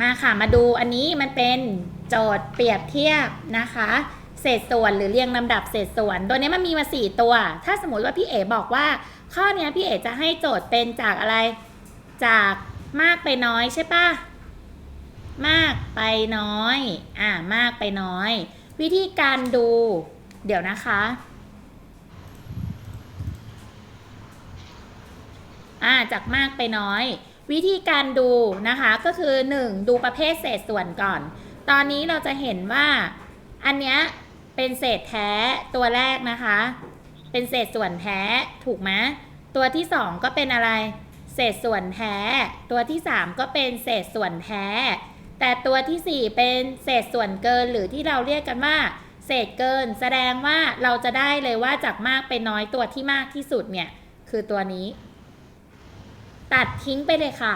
มาค่ะมาดูอันนี้มันเป็นโจทย์เปรียบเทียบนะคะ เศษส่วนหรือเรียงลำดับเศษส่วน ตัวนี้มันมีมาสี่ตัว ถ้าสมมติว่าพี่เอ๋บอกว่า ข้อนี้พี่เอ๋จะให้โจทย์เป็นจากอะไร จากมากไปน้อยใช่ปะมากไปน้อย อ่ามากไปน้อย วิธีการดู เดี๋ยวนะคะ อ่าจากมากไปน้อย วิธีการดูนะคะก็คือ 1. ดูประเภทเศษส่วนก่อน ตอนนี้เราจะเห็นว่าอันเนี้ยเป็นเศษแท้ตัวแรกนะคะ เป็นเศษส่วนแท้ถูกไหมตัวที่ 2 ก็เป็นอะไร เศษส่วนแท้ ตัวที่ 3 ก็เป็นเศษส่วนแท้ แต่ตัวทีสี่4 เป็นเศษส่วนเกินหรือที่เราเรียกกันว่า เศษเกิน แสดงว่าเราจะได้เลยว่าจากมากไปน้อยตัวที่มากที่สุดเนี่ยคือตัวนี้ ตัดทิ้งไปเลยค่ะ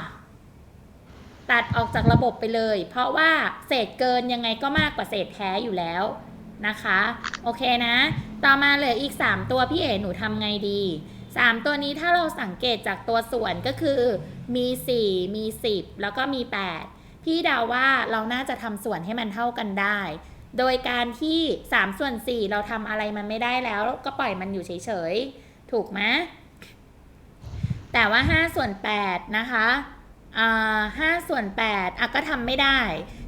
ตัดออกจากระบบไปเลย เพราะว่าเศษเกินยังไงก็มากกว่าเศษแท้อยู่แล้วนะคะ โอเคนะ ต่อมาเหลืออีก 3 ตัวพี่เอ๋หนูทำไงดี 3 ตัวนี้ถ้าเราสังเกตจากตัวส่วนก็คือ มี 4 มี 10 แล้วก็มี 8 พี่เดาว่าเราน่าจะทำส่วนให้มันเท่ากันได้ โดยการที่ 3 ส่วน 4 เราทำอะไรมันไม่ได้แล้ว ก็ปล่อยมันอยู่เฉยๆ ถูกไหม แต่ว่า 5 ส่วน8นะคะอ่า5ส่วน8อะก็ทำไม่ได้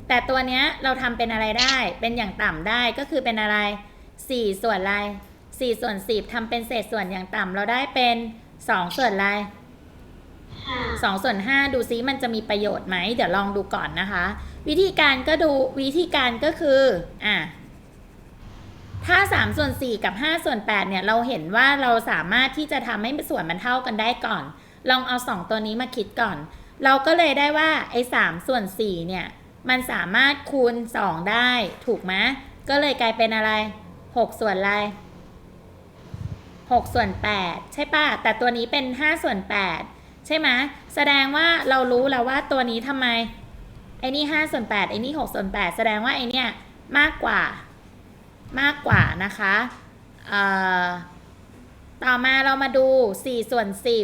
แต่ตัวเนี้ยเราทำเป็นอะไรได้ เป็นอย่างต่ำได้ก็คือเป็นอะไร 4 ส่วนอะไร4ส่วน10ทำเป็นเศษส่วนอย่างต่ำเราได้เป็น 2 ส่วนอะไรห้า2ส่วน5ดูซิมันจะมีประโยชน์ไหม เดี๋ยวลองดูก่อนนะคะ วิธีการก็ดูวิธีการก็คือ อะ ถ้า 3 ส่วน 4 กับ 5 ส่วน 8 เนี่ย เราเห็นว่าเราสามารถที่จะทำให้ส่วนมันเท่ากันได้ก่อน ลองเอา 2 ตัวนี้มาคิดก่อน เราก็เลยได้ว่าไอ้3ส่วน 4 เนี่ย มันสามารถคูณ 2 ได้ ถูกไหมก็เลยกลายเป็นอะไร 6 ส่วนอะไร6ส่วน 8 ใช่ป่ะ แต่ตัวนี้เป็น 5 ส่วน 8 ใช่ไหมแสดงว่าเรารู้แล้วว่าตัวนี้ทำไม ไอ้นี่ 5 ส่วน 8 ไอ้นี่ 6 ส่วน 8 แสดงว่าไอ้เนี่ยมากกว่า มากกว่านะคะต่อมาเรามาดู 4 ส่วน 10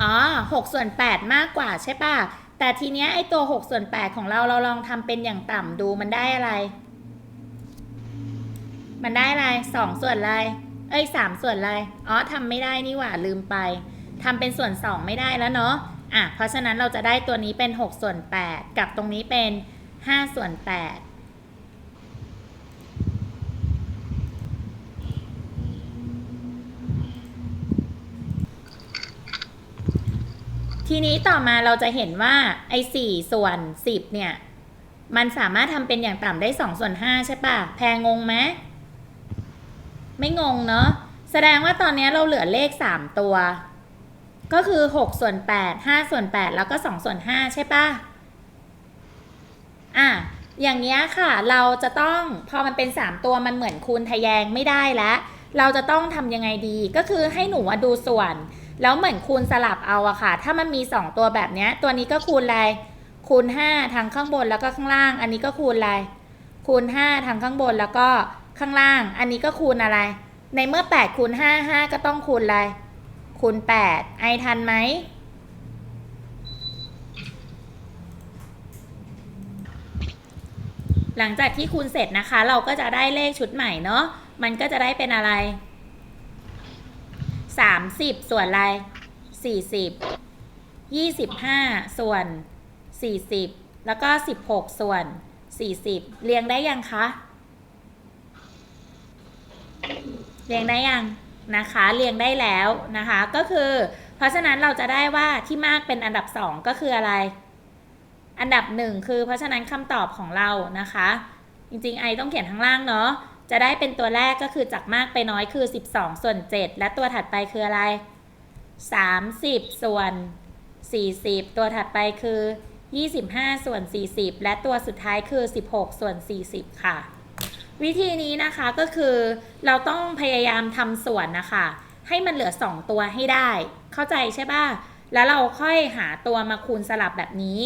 อ๋อ 6 ส่วน 8 มากกว่าใช่ป่ะ แต่ทีเนี้ยไอตัว 6 ส่วน 8 ของเราเราลองทำเป็นอย่างต่ำดูมันได้อะไร มันได้อะไร 2 ส่วนอะไร เอ้ย 3 ส่วนอะไร อ๋อทำไม่ได้นี่หว่าลืมไป ทำเป็นส่วน 2 ไม่ได้แล้วเนาะ อะ เพราะฉะนั้นเราจะได้ตัวนี้เป็น 6 ส่วน 8 กับตรงนี้เป็น 5 ส่วน 8 ทีนี้ต่อมาเราจะเห็นว่าไอ้สี่ส่วนสิบเนี่ย มันสามารถทำเป็นอย่างต่ำได้สองส่วนห้าใช่ปะแพรงงไหมไม่งงเนาะแสดงว่าตอนนี้เราเหลือเลขสามตัว ก็คือหกส่วนแปดห้าส่วนแปดแล้วก็สองส่วนห้าใช่ปะอะอย่างเงี้ยค่ะ เราจะต้องพอมันเป็นสามตัวมันเหมือนคูณทะแยงไม่ได้แล้ว เราจะต้องทำยังไงดี ก็คือให้หนูดูส่วน แล้วเหมือนคูณสลับเอาอะค่ะ ถ้ามันมี 2 ตัวแบบเนี้ยตัวนี้ก็คูณอะไร คูณ 5 ทางข้างบนแล้วก็ข้างล่าง อันนี้ก็คูณอะไร คูณ 5 ทางข้างบนแล้วก็ข้างล่าง อันนี้ก็คูณอะไร ในเมื่อ8คูณ5 5 ก็ต้องคูณอะไร คูณ 8 ไอทันไหม หลังจากที่คูณเสร็จนะคะ เราก็จะได้เลขชุดใหม่เนาะ มันก็จะได้เป็นอะไร สามสิบส่วนอะไรสี่สิบยี่สิบห้าส่วนสี่สิบแล้วก็สิบหกส่วนสี่สิบเรียงได้ยังคะเรียงได้ยังนะคะเรียงได้แล้วนะคะก็คือ เพราะฉะนั้นเราจะได้ว่าที่มากเป็นอันดับสองก็คืออะไร อันดับหนึ่งคือเพราะฉะนั้นคำตอบของเรานะคะ จริงๆไอต้องเขียนข้างล่างเนาะ จะได้เป็นตัวแรกก็คือจากมากไปน้อยคือ 12 ส่วน 7 และตัวถัดไปคืออะไร 30 ส่วน 40 ตัวถัดไปคือ 25 ส่วน 40 และตัวสุดท้ายคือ 16 ส่วน 40 ค่ะ วิธีนี้นะคะก็คือเราต้องพยายามทำส่วนนะคะ ให้มันเหลือ 2 ตัวให้ได้ เข้าใจใช่ป่ะ แล้วเราค่อยหาตัวมาคูณสลับแบบนี้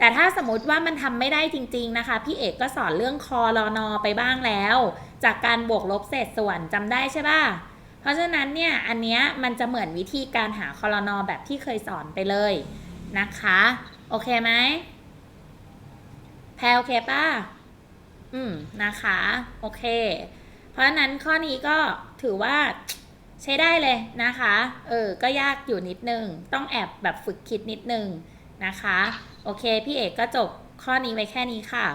แต่ถ้าสมมติว่ามันทำไม่ได้จริง ๆนะคะ พี่เอกก็สอนเรื่องคอรอนอไปบ้างแล้ว จากการบวกลบเศษส่วนจำได้ใช่ป่ะเพราะฉะนั้นเนี่ยอันนี้มันจะเหมือนวิธีการหาคอรอนอแบบที่เคยสอนไปเลยนะคะ โอเคไหมแพลโอเคป่ะอืมนะคะ โอเค เพราะฉะนั้นข้อนี้ก็ถือว่าใช้ได้เลยนะคะ เออ ก็ยากอยู่นิดนึง ต้องแอบแบบฝึกคิดนิดนึงนะคะ โอเค พี่เอกก็จบข้อนี้ไว้แค่นี้ค่ะ